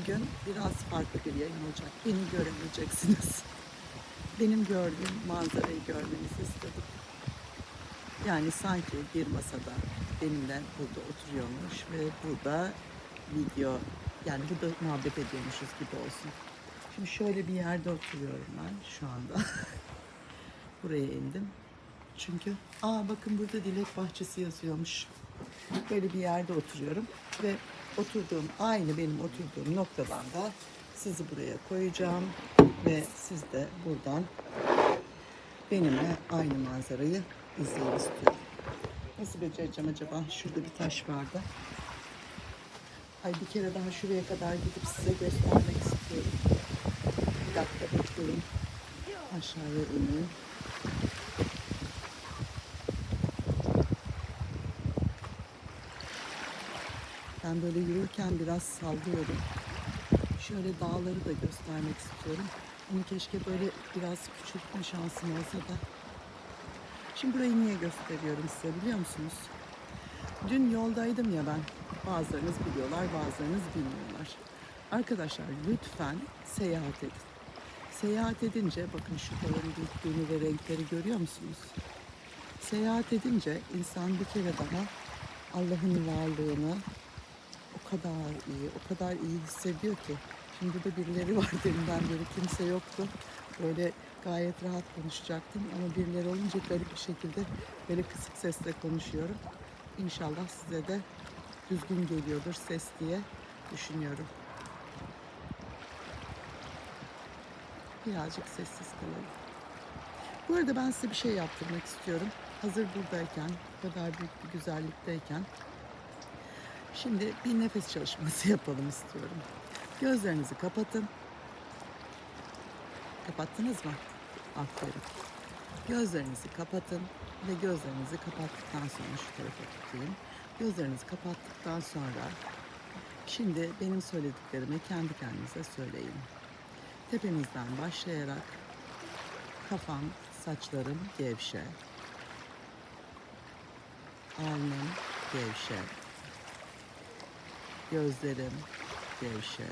Bugün biraz farklı bir yayın olacak. Beni göremeyeceksiniz. Benim gördüğüm manzarayı görmenizi istedim. Yani sanki bir masada benimle burada oturuyormuş ve burada video yani burada muhabbet ediyormuşuz gibi olsun. Şimdi şöyle bir yerde oturuyorum ben şu anda. Buraya indim. Çünkü aa bakın burada dilek bahçesi yazıyormuş. Böyle bir yerde oturuyorum ve oturduğum aynı benim oturduğum noktadan da sizi buraya koyacağım ve siz de buradan benimle aynı manzarayı izleyin. Nasıl becereceğim acaba? Şurada bir taş vardı. Ay bir kere daha şuraya kadar gidip size göstermek istiyorum. Bir dakika bekleyin. Aşağıya ineyim. Ben böyle yürürken biraz sallıyorum. Şöyle dağları da göstermek istiyorum. Onu keşke böyle biraz küçültme şansım olsa da. Şimdi burayı niye gösteriyorum size biliyor musunuz? Dün yoldaydım ya ben. Bazılarınız biliyorlar, bazılarınız bilmiyorlar. Arkadaşlar lütfen seyahat edin. Seyahat edince bakın şu dağın büyüklüğünü ve renkleri görüyor musunuz? Seyahat edince insan bir kere daha Allah'ın varlığını o kadar iyi, o kadar iyi hissediyor ki. Şimdi burada birileri var deminden beri kimse yoktu. Böyle gayet rahat konuşacaktım ama birileri olunca garip bir şekilde böyle kısık sesle konuşuyorum. İnşallah size de düzgün geliyordur ses diye düşünüyorum. Birazcık sessiz kalalım. Bu arada ben size bir şey yaptırmak istiyorum. Hazır buradayken, bu kadar büyük bir güzellikteyken Şimdi bir nefes çalışması yapalım istiyorum. Gözlerinizi kapatın. Kapattınız mı? Aferin. Gözlerinizi kapatın ve gözlerinizi kapattıktan sonra şu tarafa tutayım. Gözlerinizi kapattıktan sonra şimdi benim söylediklerimi kendi kendinize söyleyin. Tepemizden başlayarak kafam, saçlarım gevşe. Alnım gevşe. Gözlerim gevşe.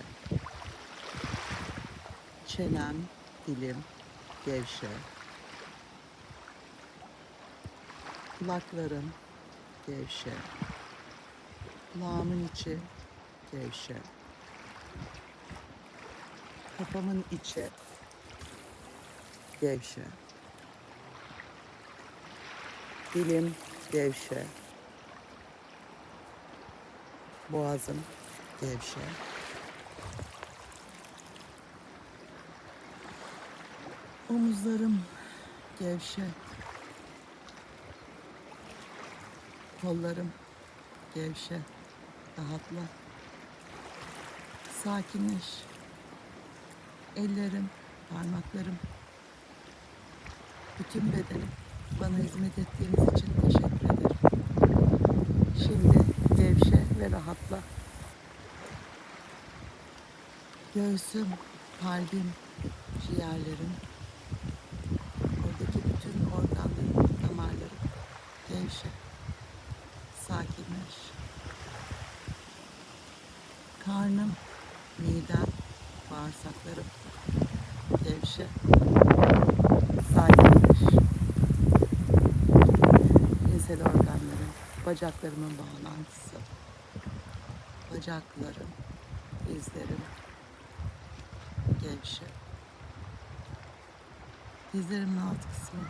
Çenem, dilim gevşe. Kulaklarım gevşe. Kulağımın içi gevşe. Kafamın içi gevşe. Dilim gevşe. Boğazım gevşe. Omuzlarım gevşe. Kollarım gevşe. Rahatla. Sakinleş. Ellerim, parmaklarım, bütün bedenim bana hizmet ettiğiniz için teşekkür ederim. Şimdi ve rahatla. Göğsüm, kalbim, ciğerlerim, oradaki bütün organlarım, damarlarım gevşe. Sakinleş. Karnım, midem, bağırsaklarım gevşe. Sakinleş. Cinsel organlarım, bacaklarımın bağlantısı, bacaklarım, dizlerim gevşe. Dizlerimin alt kısmı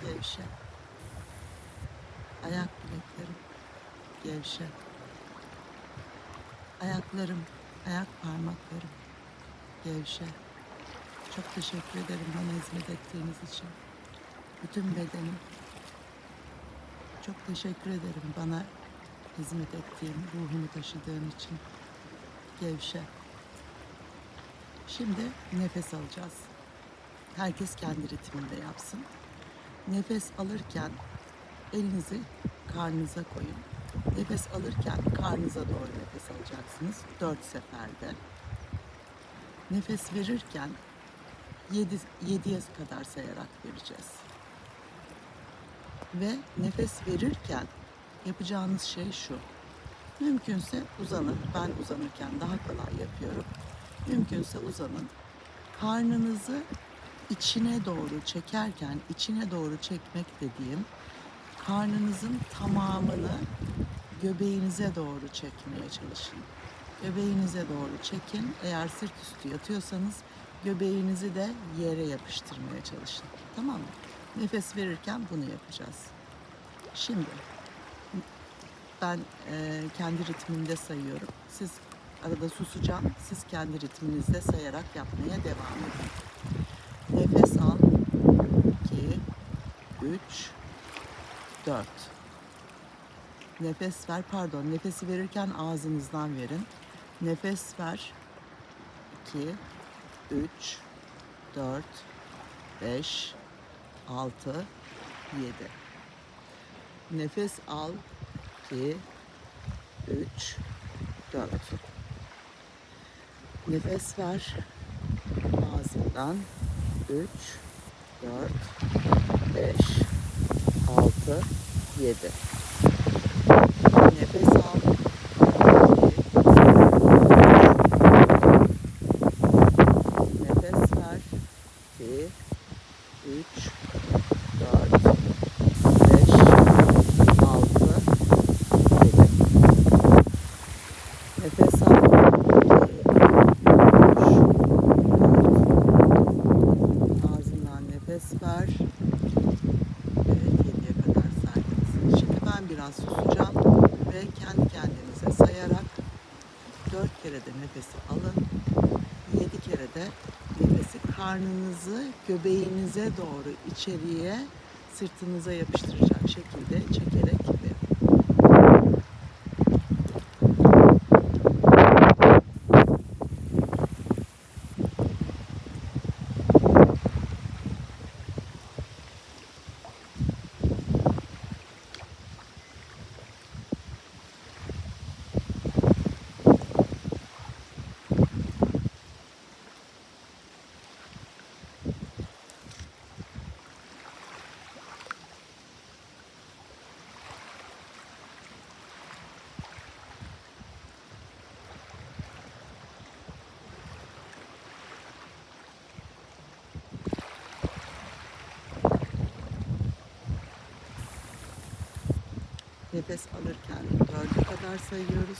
gevşe. Ayak bileklerim gevşe. Ayaklarım, ayak parmaklarım gevşe. Çok teşekkür ederim bana hizmet ettiğiniz için. Bütün bedenim çok teşekkür ederim bana hizmet ettiğin, ruhumu taşıdığın için. Gevşe. Şimdi nefes alacağız. Herkes kendi ritminde yapsın. Nefes alırken elinizi karnınıza koyun. Nefes alırken karnınıza doğru nefes alacaksınız. Dört seferde. Nefes verirken yedi, yediye kadar sayarak vereceğiz. Ve nefes verirken yapacağınız şey şu. Mümkünse uzanın. Ben uzanırken daha kolay yapıyorum. Mümkünse uzanın. Karnınızı içine doğru çekerken, içine doğru çekmek dediğim karnınızın tamamını göbeğinize doğru çekmeye çalışın. Göbeğinize doğru çekin. Eğer sırt üstü yatıyorsanız göbeğinizi de yere yapıştırmaya çalışın. Tamam mı? Nefes verirken bunu yapacağız. Şimdi ben e, kendi ritmimde sayıyorum. Siz arada susacağım. Siz kendi ritminizde sayarak yapmaya devam edin. Nefes al. 2 3 4 Nefes ver. Pardon. Nefesi verirken ağzınızdan verin. Nefes ver. 2 3 4 5 6 7 Nefes al. 2 3 4 Nefes ver. Ağzından 3 4 5 6 7 Nefes al. 2 Nefes ver. 2 3 4 5 6 7 Nefes al. 2 Ağzından nefes ver. Evet, 7'ye kadar saydınız. Şimdi ben biraz susacağım ve kendi kendinize sayarak 4 kere de nefesi alın. 7 kere de nefesi karnınızı göbeğinize doğru içeriye sırtınıza yapıştıracak şekilde çekerek verin. Nefes alırken dörde kadar sayıyoruz.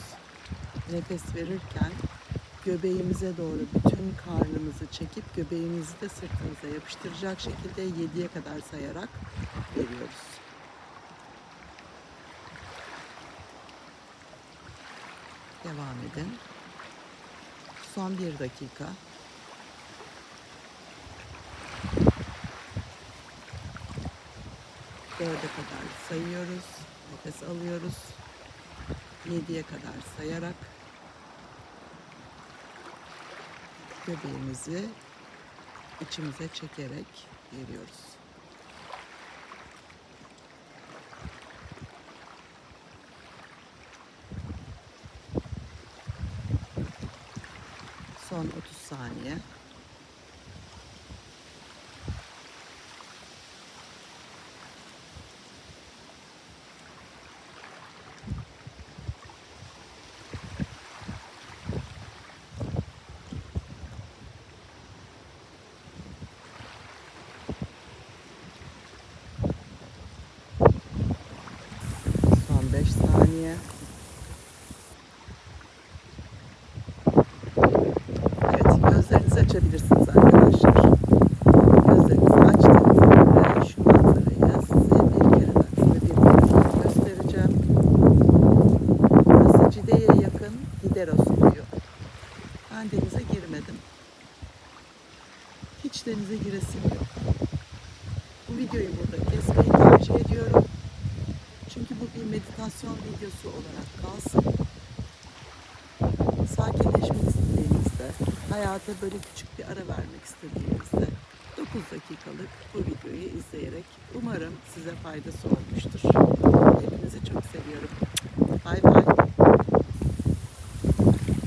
Nefes verirken göbeğimize doğru bütün karnımızı çekip göbeğimizi de sırtımıza yapıştıracak şekilde 7'ye kadar sayarak veriyoruz. Devam edin. Son bir dakika. Dörde kadar sayıyoruz. Nefes alıyoruz. Yediye kadar sayarak göbeğimizi içimize çekerek veriyoruz. Son 30 saniye. Son 5 saniye. Evet, gözlerinizi açabilirsiniz arkadaşlar. Gözlerinizi açtığınızda şu manzarayı size bir kere daha, size bir kere daha göstereceğim. Burası Cide'ye Gideros suyu. Ben denize girmedim. Hiç denize giresim yok. Bu videoyu burada kesmeyi tercih ediyorum. Çünkü bu bir meditasyon videosu olarak kalsın. Sakinleşmek istediğinizde, hayata böyle küçük bir ara vermek istediğinizde 9 dakikalık bu videoyu izleyerek umarım size faydası olmuştur. Hepinizi çok seviyorum. Bay bay.